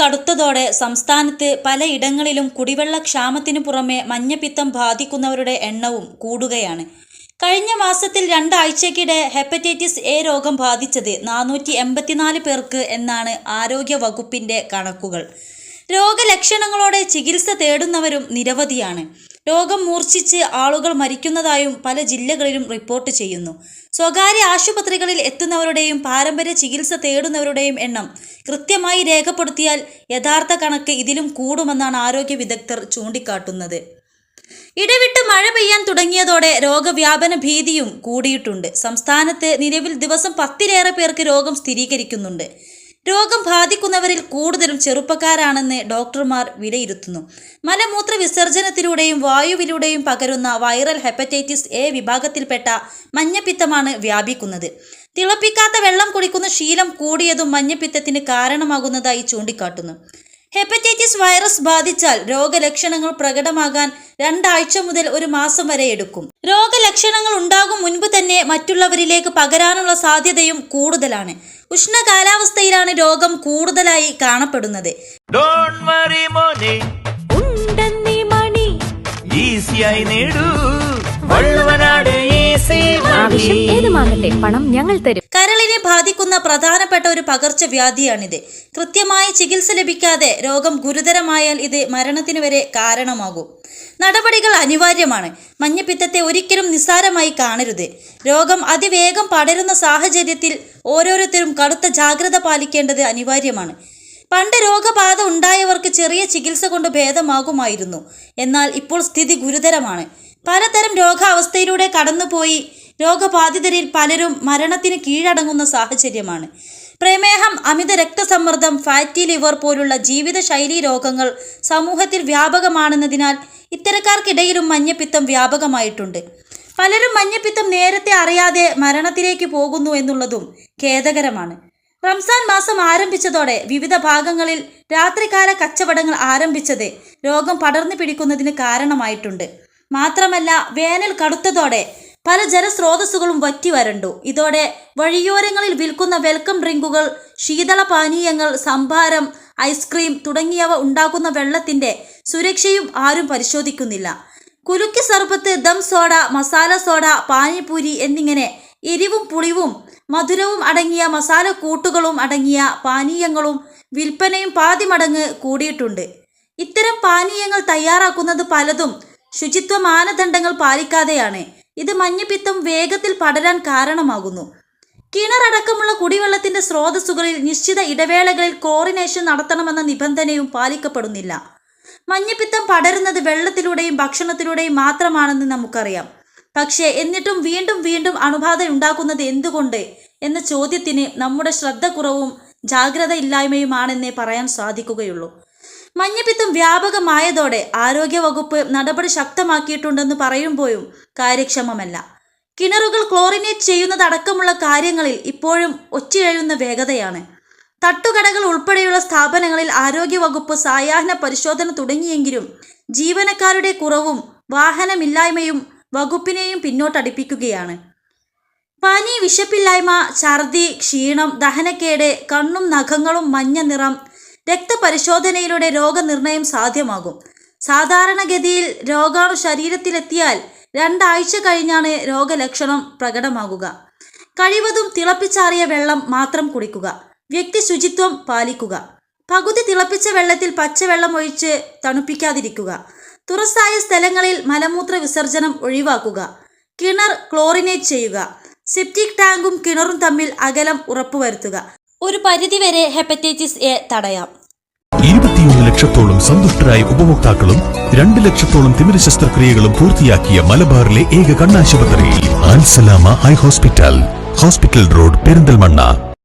കടുത്തതോടെ സംസ്ഥാനത്ത് പലയിടങ്ങളിലും കുടിവെള്ള ക്ഷാമത്തിനു പുറമെ മഞ്ഞപ്പിത്തം ബാധിക്കുന്നവരുടെ എണ്ണവും കൂടുകയാണ്. കഴിഞ്ഞ മാസത്തിൽ രണ്ടാഴ്ചക്കിടെ ഹെപ്പറ്റൈറ്റിസ് എ രോഗം ബാധിച്ചത് നാനൂറ്റി എൺപത്തിനാല് പേർക്ക് എന്നാണ് ആരോഗ്യ വകുപ്പിന്റെ കണക്കുകൾ. രോഗലക്ഷണങ്ങളോടെ ചികിത്സ തേടുന്നവരും നിരവധിയാണ്. രോഗം മൂർച്ഛിച്ച് ആളുകൾ മരിക്കുന്നതായും പല ജില്ലകളിലും റിപ്പോർട്ട് ചെയ്യുന്നു. സ്വകാര്യ ആശുപത്രികളിൽ എത്തുന്നവരുടെയും പാരമ്പര്യ ചികിത്സ തേടുന്നവരുടെയും എണ്ണം കൃത്യമായി രേഖപ്പെടുത്തിയാൽ യഥാർത്ഥ കണക്ക് ഇതിലും കൂടുമെന്നാണ് ആരോഗ്യ വിദഗ്ധർ ചൂണ്ടിക്കാട്ടുന്നത്. ഇടവിട്ട് മഴ പെയ്യാൻ തുടങ്ങിയതോടെ രോഗവ്യാപന ഭീതിയും കൂടിയിട്ടുണ്ട്. സംസ്ഥാനത്ത് നിലവിൽ ദിവസം പത്തിലേറെ പേർക്ക് രോഗം സ്ഥിരീകരിക്കുന്നുണ്ട്. രോഗം ബാധിക്കുന്നവരിൽ കൂടുതലും ചെറുപ്പക്കാരാണെന്ന് ഡോക്ടർമാർ വിലയിരുത്തുന്നു. മലമൂത്ര വിസർജനത്തിലൂടെയും വായുവിലൂടെയും പകരുന്ന വൈറൽ ഹെപ്പറ്റൈറ്റിസ് എ വിഭാഗത്തിൽപ്പെട്ട മഞ്ഞപ്പിത്തമാണ് വ്യാപിക്കുന്നത്. തിളപ്പിക്കാത്ത വെള്ളം കുടിക്കുന്ന ശീലം കൂടിയതും മഞ്ഞപ്പിത്തത്തിന് കാരണമാകുന്നതായി ചൂണ്ടിക്കാട്ടുന്നു. ഹെപ്പറ്റൈറ്റിസ് വൈറസ് ബാധിച്ചാൽ രോഗലക്ഷണങ്ങൾ പ്രകടമാകാൻ രണ്ടാഴ്ച മുതൽ ഒരു മാസം വരെ എടുക്കും. രോഗലക്ഷണങ്ങൾ ഉണ്ടാകും മുൻപ് തന്നെ മറ്റുള്ളവരിലേക്ക് പകരാനുള്ള സാധ്യതയും കൂടുതലാണ്. ഉഷ്ണ കാലാവസ്ഥയിലാണ് രോഗം കൂടുതലായി കാണപ്പെടുന്നത്. ഡോണ്ട് വറി മോനെ. ഉണ്ടെന്നീ മണി. ഈസിയായി നേടൂ. വള്ളുവനാട് ഈസി ആവശ്യം ഏതുമാകട്ടെ പണം ഞങ്ങൾ തരും. കരളിനെ ബാധിക്കുന്ന പ്രധാനപ്പെട്ട ഒരു പകർച്ചവ്യാധിയാണിത്. കൃത്യമായ ചികിത്സ ലഭിക്കാതെ രോഗം ഗുരുതരമായാൽ ഇത് മരണത്തിന് വരെ കാരണമാകും. നടപടികൾ അനിവാര്യമാണ്. മഞ്ഞപ്പിത്തത്തെ ഒരിക്കലും നിസ്സാരമായി കാണരുത്. രോഗം അതിവേഗം പടരുന്ന സാഹചര്യത്തിൽ ഓരോരുത്തരും കടുത്ത ജാഗ്രത പാലിക്കേണ്ടത് അനിവാര്യമാണ്. പണ്ട് രോഗബാധ ഉണ്ടായവർക്ക് ചെറിയ ചികിത്സ കൊണ്ട് ഭേദമാകുമായിരുന്നു. എന്നാൽ ഇപ്പോൾ സ്ഥിതി ഗുരുതരമാണ്. പലതരം രോഗാവസ്ഥയിലൂടെ കടന്നുപോയി രോഗബാധിതരിൽ പലരും മരണത്തിന് കീഴടങ്ങുന്ന സാഹചര്യമാണ്. പ്രമേഹം അമിത രക്തസമ്മർദ്ദം ഫാറ്റി ലിവർ പോലുള്ള ജീവിതശൈലീ രോഗങ്ങൾ സമൂഹത്തിൽ വ്യാപകമാണെന്നതിനാൽ ഇത്തരക്കാർക്കിടയിലും മഞ്ഞപ്പിത്തം വ്യാപകമായിട്ടുണ്ട്. പലരും മഞ്ഞപ്പിത്തം നേരത്തെ അറിയാതെ മരണത്തിലേക്ക് പോകുന്നു എന്നുള്ളതും ഖേദകരമാണ്. റംസാൻ മാസം ആരംഭിച്ചതോടെ വിവിധ ഭാഗങ്ങളിൽ രാത്രികാല കച്ചവടങ്ങൾ ആരംഭിച്ചത് രോഗം പടർന്നു പിടിക്കുന്നതിന് കാരണമായിട്ടുണ്ട്. മാത്രമല്ല വേനൽ കടുത്തതോടെ പല ജലസ്രോതസ്സുകളും വറ്റി വരണ്ടു. ഇതോടെ വഴിയോരങ്ങളിൽ വിൽക്കുന്ന വെൽക്കം ഡ്രിങ്കുകൾ ശീതള പാനീയങ്ങൾ സംഭാരം ഐസ്ക്രീം തുടങ്ങിയവ ഉണ്ടാക്കുന്ന വെള്ളത്തിന്റെ സുരക്ഷയും ആരും പരിശോധിക്കുന്നില്ല. കുലുക്കി സർബത്ത് ദം സോഡ മസാല സോഡ പാനിപൂരി എന്നിങ്ങനെ എരിവും പുളിവും മധുരവും അടങ്ങിയ മസാല കൂട്ടുകളും അടങ്ങിയ പാനീയങ്ങളും വിൽപ്പനയും പാതി മടങ്ങ് കൂടിയിട്ടുണ്ട്. ഇത്തരം പാനീയങ്ങൾ തയ്യാറാക്കുന്നത് പലതും ശുചിത്വ മാനദണ്ഡങ്ങൾ പാലിക്കാതെയാണ്. ഇത് മഞ്ഞപ്പിത്തം വേഗത്തിൽ പടരാൻ കാരണമാകുന്നു. കിണറടക്കമുള്ള കുടിവെള്ളത്തിന്റെ സ്രോതസ്സുകളിൽ നിശ്ചിത ഇടവേളകളിൽ ക്ലോറിനേഷൻ നടത്തണമെന്ന നിബന്ധനയും പാലിക്കപ്പെടുന്നില്ല. മഞ്ഞപ്പിത്തം പടരുന്നത് വെള്ളത്തിലൂടെയും ഭക്ഷണത്തിലൂടെയും മാത്രമാണെന്ന് നമുക്കറിയാം. പക്ഷേ എന്നിട്ടും വീണ്ടും വീണ്ടും അണുബാധ ഉണ്ടാക്കുന്നത് എന്തുകൊണ്ട് എന്ന ചോദ്യത്തിന് നമ്മുടെ ശ്രദ്ധക്കുറവും ജാഗ്രത ഇല്ലായ്മയുമാണെന്നേ പറയാൻ സാധിക്കുകയുള്ളൂ. മഞ്ഞപ്പിത്തം വ്യാപകമായതോടെ ആരോഗ്യവകുപ്പ് നടപടി ശക്തമാക്കിയിട്ടുണ്ടെന്ന് പറയുമ്പോഴും കാര്യക്ഷമമല്ല. കിണറുകൾ ക്ലോറിനേറ്റ് ചെയ്യുന്നതടക്കമുള്ള കാര്യങ്ങളിൽ ഇപ്പോഴും ഒച്ചയെഴുന്ന വേഗതയാണ്. തട്ടുകടകൾ ഉൾപ്പെടെയുള്ള സ്ഥാപനങ്ങളിൽ ആരോഗ്യവകുപ്പ് സായാഹ്ന പരിശോധന തുടങ്ങിയെങ്കിലും ജീവനക്കാരുടെ കുറവും വാഹനമില്ലായ്മയും വകുപ്പിനെയും പിന്നോട്ടടിപ്പിക്കുകയാണ്. പനി വിശപ്പില്ലായ്മ ഛർദി ക്ഷീണം ദഹനക്കേട് കണ്ണും നഖങ്ങളും മഞ്ഞ നിറം രക്തപരിശോധനയിലൂടെ രോഗനിർണയം സാധ്യമാകും. സാധാരണഗതിയിൽ രോഗാണു ശരീരത്തിലെത്തിയാൽ രണ്ടാഴ്ച കഴിഞ്ഞാണ് രോഗലക്ഷണം പ്രകടമാകുക. കഴിവതും തിളപ്പിച്ചാറിയ വെള്ളം മാത്രം കുടിക്കുക. വ്യക്തി ശുചിത്വം പാലിക്കുക. പകുതി തിളപ്പിച്ച വെള്ളത്തിൽ പച്ചവെള്ളം ഒഴിച്ച് തണുപ്പിക്കാതിരിക്കുക. തുറസായ സ്ഥലങ്ങളിൽ മലമൂത്ര വിസർജനം ഒഴിവാക്കുക. കിണർ ക്ലോറിനേറ്റ് ചെയ്യുക. സെപ്റ്റിക് ടാങ്കും കിണറും തമ്മിൽ അകലം ഉറപ്പുവരുത്തുക. ഒരു പരിധിവരെ ഹെപ്പറ്റൈറ്റിസ് എ തടയാം. ഇരുപത്തിയൊന്ന് ലക്ഷത്തോളം സന്തുഷ്ടരായ ഉപഭോക്താക്കളും രണ്ട് ലക്ഷത്തോളം തിമിര ശസ്ത്രക്രിയകളും പൂർത്തിയാക്കിയ മലബാറിലെ ഏക കണ്ണാശുപത്രി Alsalama eye hospital. Hospital road Perinthalmanna.